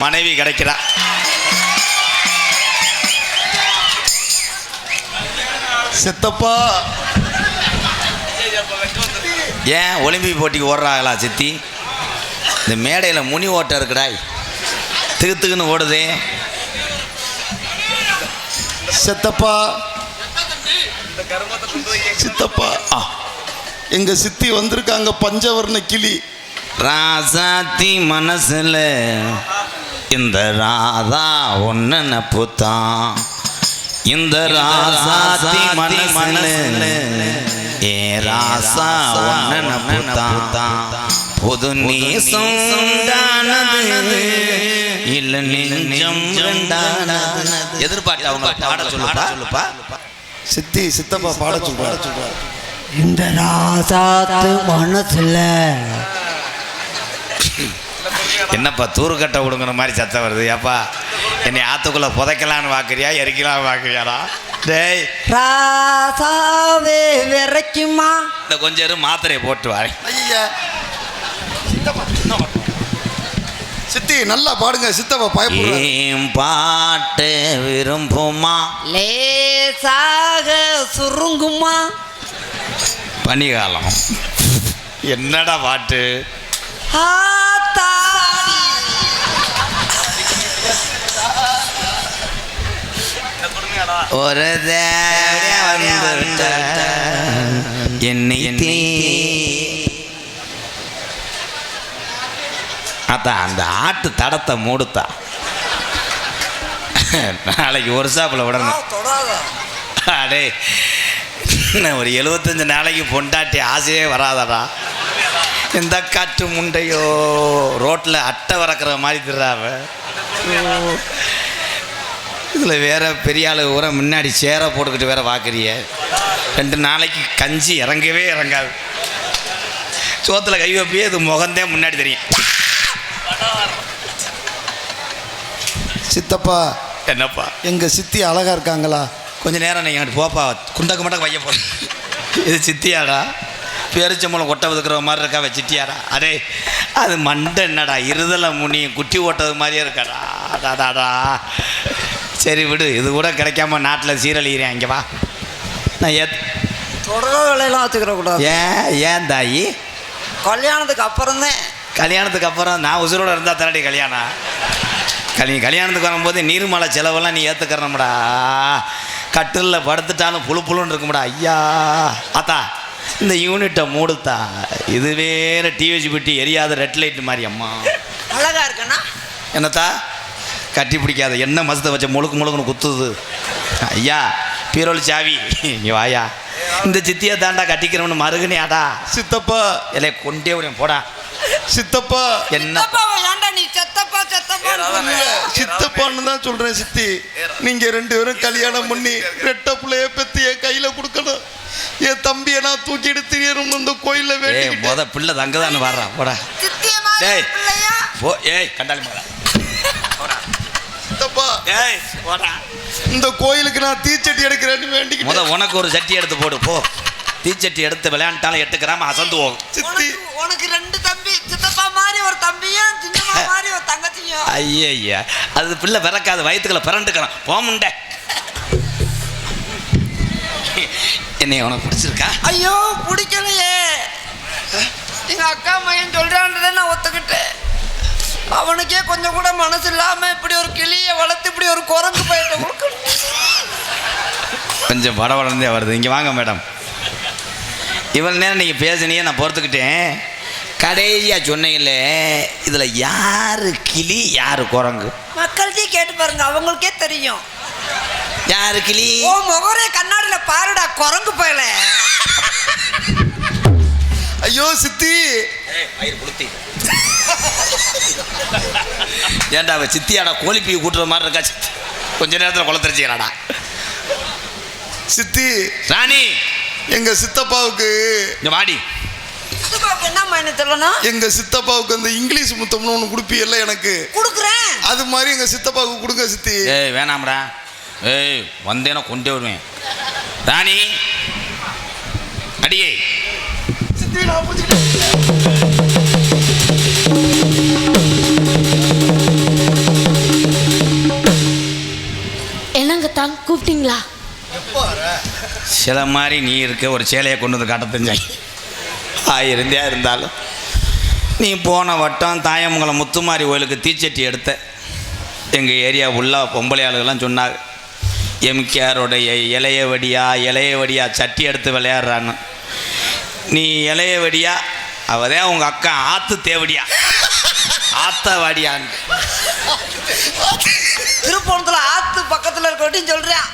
மனைவி கிடைக்கிறா. சித்தப்பா. ஏன் ஒலிம்பிக் போட்டிக்கு ஓடுறாங்களா சித்தி? இந்த மேடையில் முனி ஓட்டம் இருக்குடாய் திகு திகுன்னு ஓடுதே. சித்தப்பா. சித்தப்பா. ஆ. எங்க சித்தி வந்திருக்காங்க பஞ்சவர்ண கிளி. ராசாத்தி மனசுல. இந்த ராதா ஒன்னு நப்புத்தான். இந்த ராசாத்தி மனசுல ஏ ராசா ஒன்னு நப்புத்தான். புது நேசம் உண்டானது இல்ல நெஞ்சம் எதிர்பார்த்து அவங்க பாட சொல்லுப்பா? சொல்லுப்பா? சித்தி சித்தப்பா பாட சொல்றாரு இந்த ராசாத்து மனசுல என்னப்பா தூருக்கட்டை விடுங்கிற மாதிரி சத்தம் வருது. ஏப்பா என்னை ஆத்துக்குள்ள புதைக்கலான்னு பார்க்குறியா எரிக்கலான்னு பார்க்குறியாடா டேய். ராசாவே விரைக்குமா? இந்த கொஞ்சம் மாத்திரையை போட்டு வரேன். ஐயா சித்தப்பா சித்தி நல்லா பாடுங்க. சித்தப்பா பயப்படுறாரு. ஏன் பாட்டு விரும்புமா? லேசாக சுருங்குமா? பனிகாலம். என்னடா பாட்டு? ஆத்தாடி ஒரு என்னை அதான் அந்த ஆட்டு தடத்தை மூடுத்தா. நாளைக்கு ஒரு சாப்பில் விடணும் அடே நான் ஒரு எழுபத்தஞ்சு நாளைக்கு பொண்டாட்டி ஆசையே வராதடா. இந்த காட்டு முண்டையோ ரோட்டில் அட்டை வறக்கிற மாதிரி திடுறாவ இதில் வேற பெரிய ஆளு ஊரை முன்னாடி சேரை போட்டுக்கிட்டு வேற வாக்குறிய. ரெண்டு நாளைக்கு கஞ்சி இறங்கவே இறங்காது. சோத்தில் கை வைப்பியே இது முகந்தே முன்னாடி தெரியும். சித்தப்பா என்னப்பா? எங்க சித்தி அழகா இருக்காங்களா? கொஞ்ச நேரம் நீங்கள் போப்பா குண்டக்க மட்டும் வைய போ இது சித்தியாடா. பேரிச்சம்பளம் கொட்டை ஒதுக்குற மாதிரி இருக்கா சித்தியாடா. அடே அது மண்டை என்னடா இருதலை முனி குட்டி ஓட்டது மாதிரியே இருக்காடா அடாடாடா சரி விடு இது கூட கிடைக்காம நாட்டில் சீரழிகிறேன் இங்கே வா. நான் ஏத் தொடர வேலையெல்லாம் வச்சுக்கிற கூடாது. ஏன் ஏன் தாயி? கல்யாணத்துக்கு அப்புறம் தான் கல்யாணத்துக்கு அப்புறம் நான் உசுரோட இருந்தால் தரடி கல்யாணம்? கல்வி கல்யாணத்துக்கு வரும்போது நீர்மலை செலவெல்லாம் நீ ஏற்றுக்கிறனம்டா கட்டிலில் படுத்துட்டாலும் புழு புழுன்னு இருக்கும்டா ஐயா. அத்தா இந்த யூனிட்டை மூடுத்தா இது வேற டிவிஜி பெட்டி எரியாத ரெட் லைட் மாதிரி அம்மா அழகா இருக்கனா என்னத்தா? கட்டி பிடிக்காத. என்ன மசத்தை வச்ச முழுக்கு முழுக்குன்னு குத்துது. ஐயா பீரோல் சாவி. இங்கே வாயா. இந்த சித்தியை தாண்டா கட்டிக்கிறவனு மருகனியாடா சித்தப்பா. இல்லை கொண்டே விடுவேன் போடா. சித்தப்பா. என்ன? சித்தப்பாவை ஏன்டா நீ செத்தப்பா செத்தப்பா சித்தப்பான்னு தான் சொல்றேன் சித்தி. நீங்க ரெண்டு பேரும் கல்யாணம் பண்ணி ரெட்ட பிள்ளைய பெத்து என் கையில கொடுக்கணும். என் தம்பியை நான் தூக்கிட்டு திரியணும் இந்த கோயில்ல ஏய் வேண்டி முத பிள்ளை தங்கதான்னு வர்றான் போடா. டேய். பிள்ளையா? போ ஏய் கண்டாளி போடா சித்தப்பா ஏய் போடா. இந்த கோயிலுக்கு நான் தீச்சட்டி எடுக்கிறேன்னு முத வேண்டிக்கிட்டேன் உனக்கு ஒரு சட்டி எடுத்து போடு போ. தீச்சட்டி எடுத்து விளையாண்டாலும் எட்டு கிராம் அசந்து போகும். சித்தி. உனக்கு ரெண்டு தம்பி சித்தப்பா மாதிரி ஒரு தம்பியும் சின்னம்மா மாதிரி ஒரு தங்கச்சியும். ஐயா அது பிள்ளை பிறக்காது வயிற்றுக்குள்ள பிறண்டுக்கிறான் போமுண்ட என்னை உனக்கு பிடிச்சிருக்கா? ஐயோ பிடிக்கலையே. எங்க அக்கா பையன் சொல்றான்றதை நான் ஒத்துக்கிட்டேன். அவனுக்கே கொஞ்சம் கூட மனசு இல்லாம இப்படி ஒரு கிளியை வளர்த்து இப்படி ஒரு குரங்கு பயிட்ட கொடுக்கணும் கொஞ்சம் படம் வளர்ந்தே வருது. இங்கே வாங்க மேடம். இவ்வளோ நேரம் நீங்கள் பேசுனீங்க நான் பொறுத்துக்கிட்டேன். கடைசியாக சொன்னீங்களே இதில் யாரு கிளி யாரு குரங்கு? மக்கள்கிட்டயே கேட்டு பாருங்க அவங்களுக்கே தெரியும். யாரு கிளி? ஓ முகரே கண்ணாடியில பாருடா குரங்கு பயல. ஐயோ சித்தி. ஏன்டா அவ சித்தியாடா கோழிப்பீ கூட்டுற மாதிரி இருக்கா? சித்தி. கொஞ்ச நேரத்தில் குளத்தரிச்சிக்கிறாடா சித்தி ராணி! எங்க சித்தப்பாவுக்கு இங்க வாடி. எங்க சித்தப்பாவுக்கு அந்த இங்கிலீஷ் முத்தம்னு ஒன்று கொடுப்பீல்ல எனக்கு. கொடுக்குறேன். அது மாதிரி எங்க சித்தப்பாவுக்கு கொடுங்க சித்தி. ஏய் வேணாம்டா. ஏய் வந்தேனா கொண்டே வருவேன். ராணி! அடியே. சித்தி நான் தான் கூப்பிட்டீங்களா? சில மாதிரி நீ இருக்க ஒரு சேலையை கொண்டு வந்து காட்ட தெரிஞ்சாங்க ஆயிருந்தே இருந்தாலும்? நீ போன வட்டம் தாயமங்கலம் முத்துமாரி கோயிலுக்கு தீச்சட்டி எடுத்த. எங்கள் ஏரியா உள்ள பொம்பளை ஆளுகள்லாம் சொன்னாங்க எம்கேஆருடைய இலைய வடியா இலைய வடியா சட்டி எடுத்து விளையாடுறான்னு. நீ இலைய வடியா அவதே உங்க அக்கா ஆத்து தேவடியா? ஆத்த வாடியான்னு திருப்பணத்துல ஆத்து பக்கத்துல இருக்கட்டும் சொல்றேன்.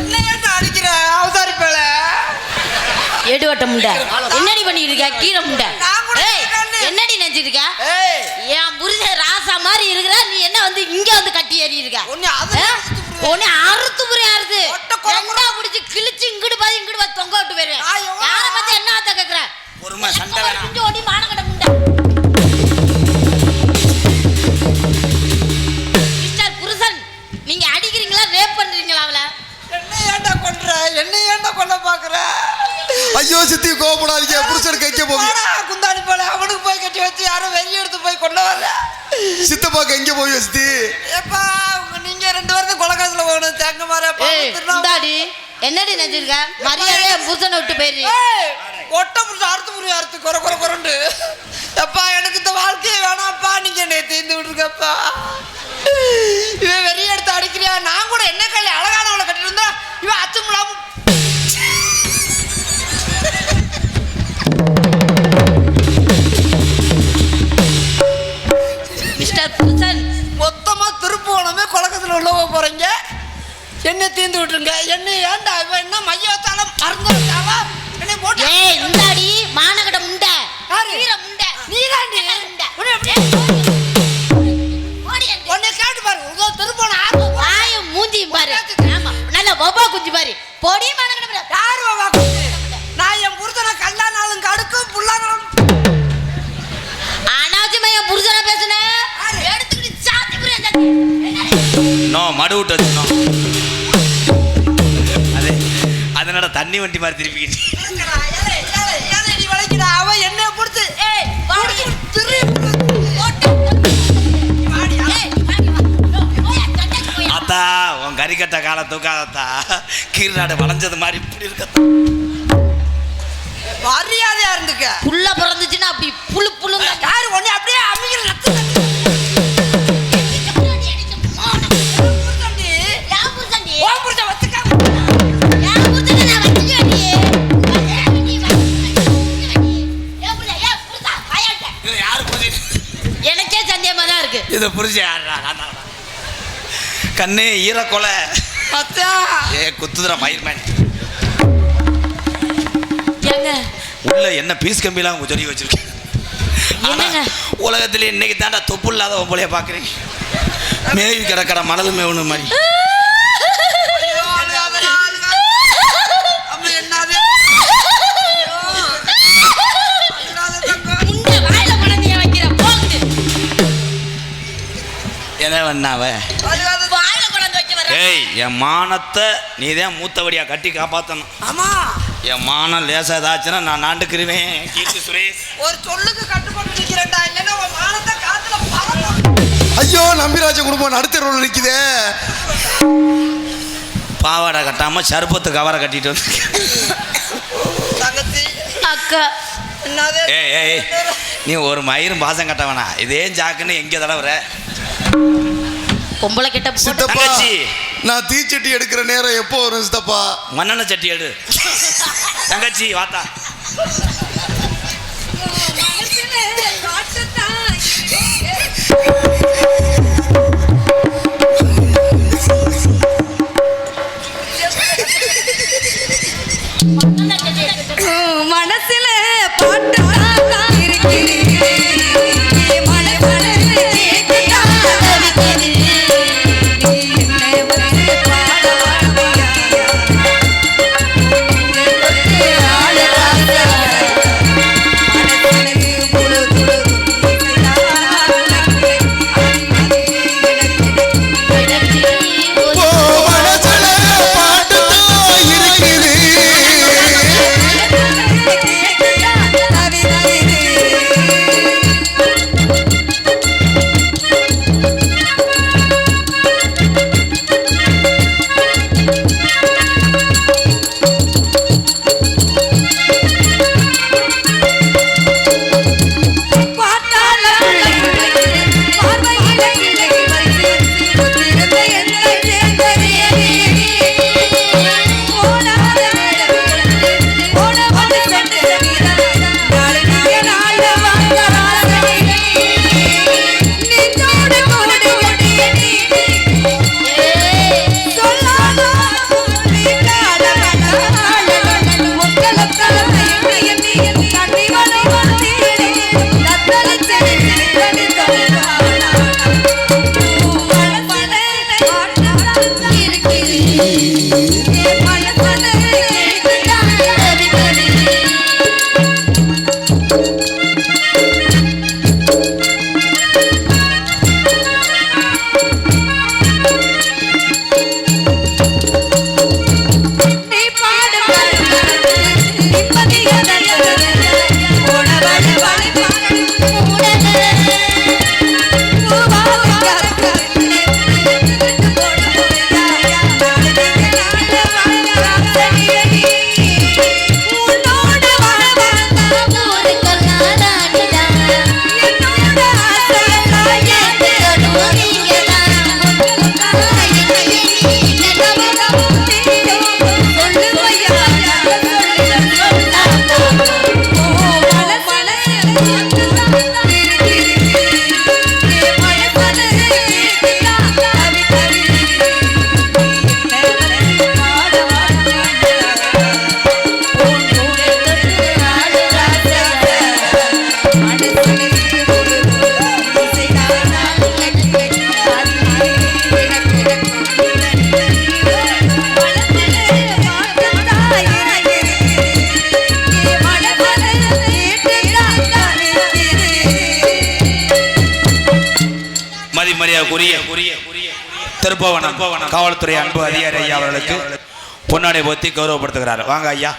என்ன ஏன்டா அடிக்கிற அவதாரி பேல? எடுவட்ட முண்டை. என்னடி பண்ணிட்டு இருக்க கீழே முண்டை. ஏய். என்னடி நினைச்சிட்டு இருக்க ஏய். என் புருஷன் ராசா மாதிரி இருக்கிற நீ என்ன வந்து இங்க வந்து கட்டி ஏறி இருக்க உன்னை அது புடுவேன். உன்னை அறுத்து புரிய அறுத்து. ஒட்ட கொலை ரெண்டா பிடிச்சு இங்கிட்டு பாதி இங்கிட்டு பாதி தொங்க விட்டு போயிருவேன் நான் எவ்வளவு- யாரை பத்தி என்ன ஆத்த கேக்குற பொறுமை சண்டை வேணாம். ஓடி முண்டை. மிஸ்டர் புருஷன் நீங்க அடிக்கிறீங்களா ரேப் பண்றீங்களா அவளை? என்ன ஏன்டா கொன்ற என்ன ஏன்டா கொல்ல பாக்குற? ஐயோ சித்தி கோபப்படாதீங்க புருஷனுக்கு எங்க போவீங்க. குந்தாணி போல? அவனுக்கு போய் கட்டி வச்சு யாரும் வெறி எடுத்து போய் கொண்டு வரல சித்தப்பாக்கு எங்க போய் சித்தி? ஏப்பா நீங்க ரெண்டு பேரும் கொலகாசுல போகணும். தேங்க மாதிரி என்னடி நினைச்சிருக்க? மரியாதை என் புருஷனை விட்டு போயிரு ஒட்ட புடிச்சு அறுத்து புரிய அறுத்து குறை குறை குறண்டு அப்பா எனக்கு இந்த வாழ்க்கையே வேணாம்ப்பா. நீங்க என்னை தீர்ந்து விட்டுருக்கப்பா. இவன் வெறி எடுத்து அடிக்கிறியா? நான் கூட என்ன கல்வி அழகானவளை கட்டிட்டு இருந்தா இவன் அச்சம் இல்லாம மிஸ்டர் புருஷன். மொத்தமா திருப்புவனமே கொலக்கத்துல உள்ள போக போறீங்க. என்ன தீர்ந்து விட்டுருங்க. என்ன ஏன்டா இவன் என்ன மைய வச்சாலும் மறந்து வச்சாவா என்னை போட்டு ஏய் இந்தாடி மானகட முண்டை. யாரு? வீர முண்டை. நீதாண்டி. முண்டை. உன்னை எப்படி- ஓடி அங்க. உன்னை கேட்டு பாரு. உங்க திருப்போன ஆர்வம் வாயும் மூஞ்சியும் பாரு. ஆமா. நல்ல வபா குஞ்சு பாரு. பொடி மானகட முண்டை. யாரு பாபா குஞ்சு? நான் என் புருஷனை கல்லானாலும் கடுக்கும் புல்லானாலும். அனாவசியமா என் புருஷனை பேசுனேன். எடுத்துக்கிட்டு சாத்தி புரிய சாத்தி நோ மடு விட்டு வச்சுனோ தண்ணி வண்டி மாதிரி திருப்பிக்கிட்டு. அவன் என்னைய புடிச்சு, அத்தா உன் கறிக்கட்ட காலை தூக்காதத்தா. கீழ்நாடு வளைஞ்சது மாதிரி இப்படி இருக்கத்தா மரியாதையா இருந்துக்க. புள்ள பிறந்துச்சுன்னா அப்படி புழு புழுங்க. யாரு உன்னை அப்படியே இதை புரிஞ்சு. கண்ணே ஈரக்கொலை. ஏ குத்துதுற மயிர்மேன் உள்ள என்ன பீஸ் கம்பிலாம் சொல்லி வச்சிருக்கேன்? உலகத்திலே இன்னைக்கு தாண்டா தொப்பு இல்லாத பொம்பளைய பாக்குறேன் மேவி கிடக்கிற மணல் மேவனு மாதிரி. என்ன பண்ணாவ அழுகாத வாயில குழந்தை வைக்க வர ஏய் என் மானத்தை நீ தான் மூத்தபடியா கட்டி காப்பாத்தணும். ஆமா. என் மானம் லேசா ஏதாச்சுன்னா நான் நாண்டுக்கிருவேன். கீர்த்தி சுரேஷ். ஒரு சொல்லுக்கு கட்டுப்பட்டு நிக்கிறேன்டா. இல்லைன்னா உன் மானத்தை காத்துல பறக்கும் ஐயோ நம்பிராஜ குடும்பம் நடுத்தர நிக்குதே. பாவாடை கட்டாம சருப்பத்து கவரை கட்டிட்டு வந்து தங்கச்சி. அக்கா. ஏய் ஏய், நீ ஒரு மயிரும் பாசம் கட்ட வேணாம் இதே ஜாக்குன்னு எங்கே தடவுற? பொம்பளை கிட்ட சித்தப்பா தங்கச்சி. நான் தீச்சட்டி எடுக்கிற நேரம் எப்போ வரும் சித்தப்பா? மண்ணெண்ணெய் சட்டி எடு. தங்கச்சி வாத்தா மனசுல மரியாதைக்குரிய திருப்பவனம் காவல்துறை அன்பு அதிகாரி ஐயா அவர்களுக்கு பொன்னாடை போத்தி கௌரவப்படுத்துகிறார். வாங்க ஐயா.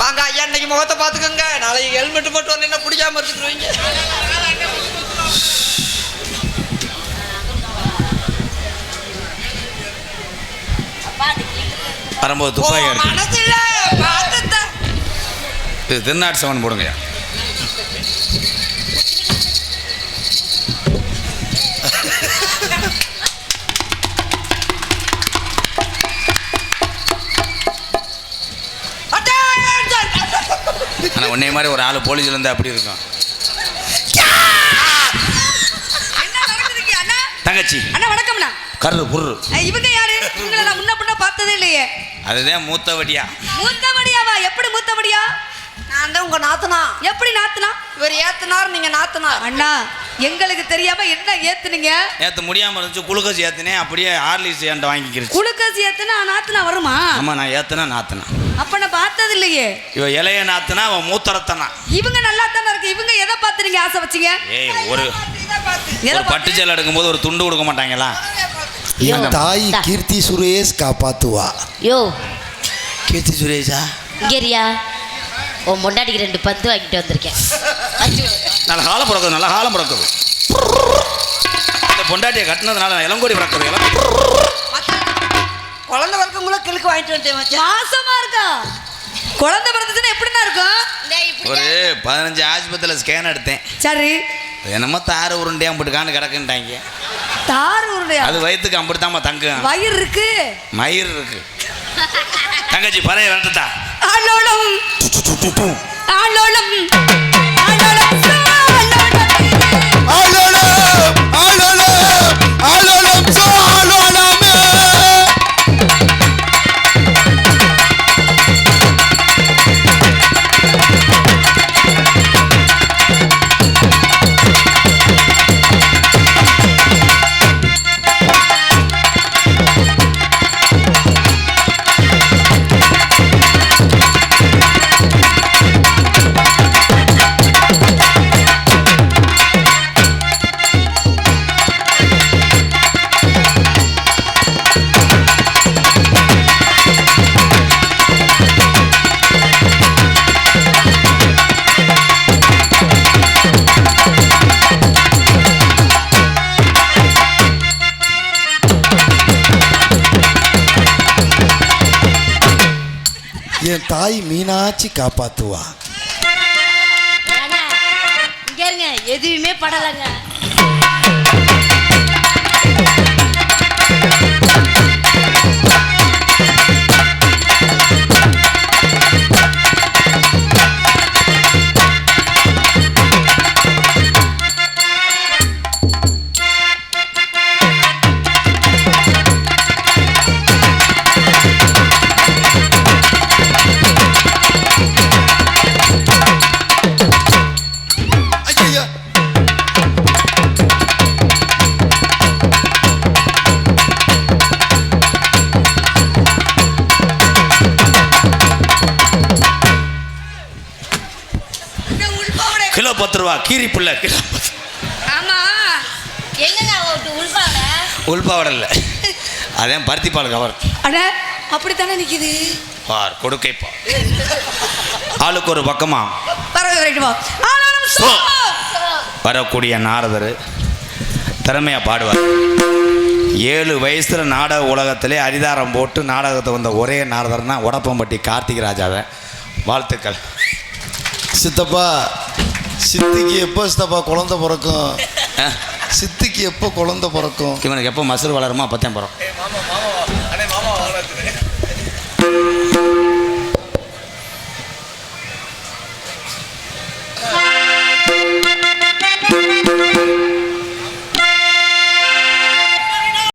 வாங்க ஐயா இன்னைக்கு முகத்தை பார்த்துக்கோங்க. நாளைக்கு ஹெல்மெட் மட்டும் வரல பிடிக்காம இருந்துருவீங்க வரும்போது துப்பாக்கி இது திருநாட்டு செவன் போடுங்க ஐயா. ஆனா உன்னைய மாதிரி ஒரு ஆள் போலீஸ்ல இருந்தா அப்படி இருக்கும்? தங்கச்சி. அண்ணா வணக்கம்ண்ணா. கரு புரு இவங்க யாரு? இவங்களை நான் முன்ன பின்ன பார்த்ததே இல்லையே. அதுதான் மூத்த வட்டியா மூத்தபடியாவா எப்படி மூத்தபடியா நான் தான் உங்க நாத்தனா. எப்படி நாத்துனா? இவர் ஏத்தனார் நீங்க நாத்தனார். அண்ணா எங்களுக்கு தெரியாம என்ன ஏத்துனீங்க? நேற்று முடியாம இருந்துச்சு குளுக்கோஸ் ஏத்துனேன் அப்படியே ஹார்லிக்ஸ் ஏன்ட்ட வாங்கிக்கிருச்சு. குளுக்கோஸ் ஏத்துனா நாத்துனா வருமா? ஆமா நான் ஏத்துனா நாத்துனா. அப்ப நான் பார்த்தது இல்லையே இவ இலைய நாத்துனா அவன் மூத்தரத்தனா. இவங்க நல்லா தானே இருக்கு. இவங்க எதை பார்த்து நீங்க ஆசை வச்சீங்க? ஏய் ஒரு ஒரு பட்டு சேலை எடுக்கும்போது ஒரு துண்டு கொடுக்க மாட்டாங்களா? என் தாய் கீர்த்தி சுரேஷ் காப்பாத்துவா. யோ. கீர்த்தி சுரேஷா? இங்கேரியா உன் பொண்டாட்டிக்கு ரெண்டு பந்து வாங்கிட்டு வந்திருக்கேன். நல்ல காலம் பிறக்குது நல்ல காலம் பிறக்குது. இந்த பொண்டாட்டியை கட்டினதுனால நான் இளங்கோடி பிறக்குது குழந்தை வரைக்கும் கிழக்கு வாங்கிட்டு வந்துட்டேன் மாசமா இருக்கா? குழந்தை பிறந்துச்சுன்னா எப்படிண்ணா இருக்கும்? ஒரு பதினஞ்சு ஆஸ்பத்திரியில் ஸ்கேன் எடுத்தேன். சரி. என்னமோ தாறு உருண்டையா போட்டுக்கான்னு கிடக்குன்ட்டாங்க. தார் உருண்டையா? அது வயிற்றுக்கு அம்பிட்டுதாம்மா தங்கும். வயிறு இருக்கு. மயிர் இருக்கு. தங்கச்சி பறைய விரட்டுட்டா ஆளோளம் மீனாட்சி காப்பாத்துவா. எதுவுமே படலைங்க. ரூபா கீரி புள்ள. கிலோ பத்து ஆமா. எங்கங்க ஒரு உள்பாங்க உள்பாவடை? இல்லை அதான் பருத்தி பால் கவர். அட அப்படித்தானே நிக்குது? பார் கொடுக்கைப்பா ஆளுக்கு ஒரு பக்கமா. வரக்கூடிய நாரதர் திறமையாக பாடுவார். ஏழு வயசில் நாடக உலகத்திலே அரிதாரம் போட்டு நாடகத்தை வந்த ஒரே நாரதர்னா உடப்பம்பட்டி கார்த்திக் ராஜாவை. வாழ்த்துக்கள். சித்தப்பா சித்திக்கு எப்போ சித்தப்பா குழந்தை பிறக்கும்? சித்திக்கு எப்போ குழந்தை பிறக்கும்? இவனுக்கு எப்போ மசூர் வளருமோ அப்போத்தான் போகிறோம்